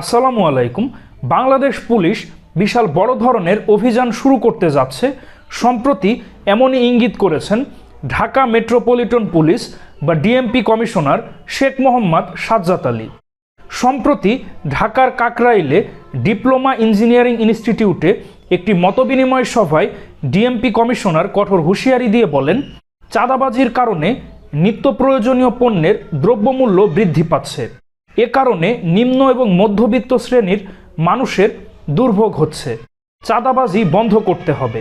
আসসালামু আলাইকুম। বাংলাদেশ পুলিশ বিশাল বড় ধরনের অভিযান শুরু করতে যাচ্ছে। সম্প্রতি এমনই ইঙ্গিত করেছেন ঢাকা মেট্রোপলিটন পুলিশ বা ডিএমপি কমিশনার শেখ মোহাম্মদ সাজ্জাত আলী। সম্প্রতি ঢাকার কাকরাইলে ডিপ্লোমা ইঞ্জিনিয়ারিং ইনস্টিটিউটে একটি মতবিনিময় সভায় ডিএমপি কমিশনার কঠোর হুঁশিয়ারি দিয়ে বলেন, চাঁদাবাজির কারণে নিত্য প্রয়োজনীয় পণ্যের দ্রব্যমূল্য বৃদ্ধি পাচ্ছে। এ কারণে নিম্ন এবং মধ্যবিত্ত শ্রেণির মানুষের দুর্ভোগ হচ্ছে। চাঁদাবাজি বন্ধ করতে হবে।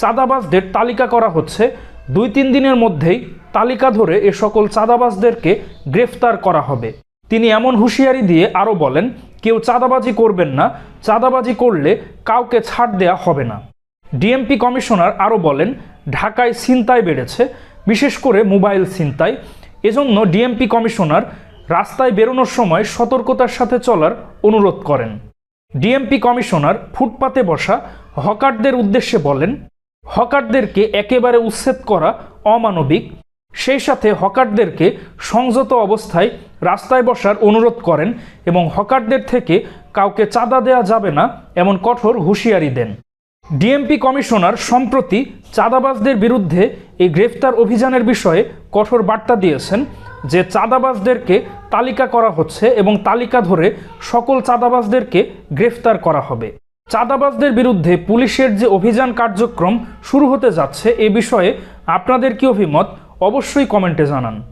চাঁদাবাজদের তালিকা করা হচ্ছে। দুই তিন দিনের মধ্যেই তালিকা ধরে এ সকল চাঁদাবাজদেরকে গ্রেফতার করা হবে। তিনি এমন হুঁশিয়ারি দিয়ে আরও বলেন, কেউ চাঁদাবাজি করবেন না। চাঁদাবাজি করলে কাউকে ছাড় দেয়া হবে না। ডিএমপি কমিশনার আরও বলেন, ঢাকায় ছিনতাই বেড়েছে, বিশেষ করে মোবাইল ছিনতাই। এজন্য ডিএমপি কমিশনার রাস্তায় বেরোনোর সময় সতর্কতার সাথে চলার অনুরোধ করেন। ডিএমপি কমিশনার ফুটপাতে বসা হকারদের উদ্দেশ্যে বলেন, হকারদেরকে একেবারে উচ্ছেদ করা অমানবিক। সেই সাথে হকারদেরকে সংযত অবস্থায় রাস্তায় বসার অনুরোধ করেন এবং হকারদের থেকে কাউকে চাঁদা দেওয়া যাবে না এমন কঠোর হুঁশিয়ারি দেন। ডিএমপি কমিশনার সম্প্রতি চাঁদাবাজদের বিরুদ্ধে এই গ্রেফতার অভিযানের বিষয়ে কঠোর বার্তা দিয়েছেন যে চাঁদাবাজদেরকে তালিকা করা হচ্ছে এবং তালিকা ধরে সকল চাঁদাবাজদেরকে গ্রেফতার করা হবে। চাঁদাবাজদের বিরুদ্ধে পুলিশের যে অভিযান কার্যক্রম শুরু হতে যাচ্ছে এ বিষয়ে আপনাদের কি অভিমত অবশ্যই কমেন্টে জানান।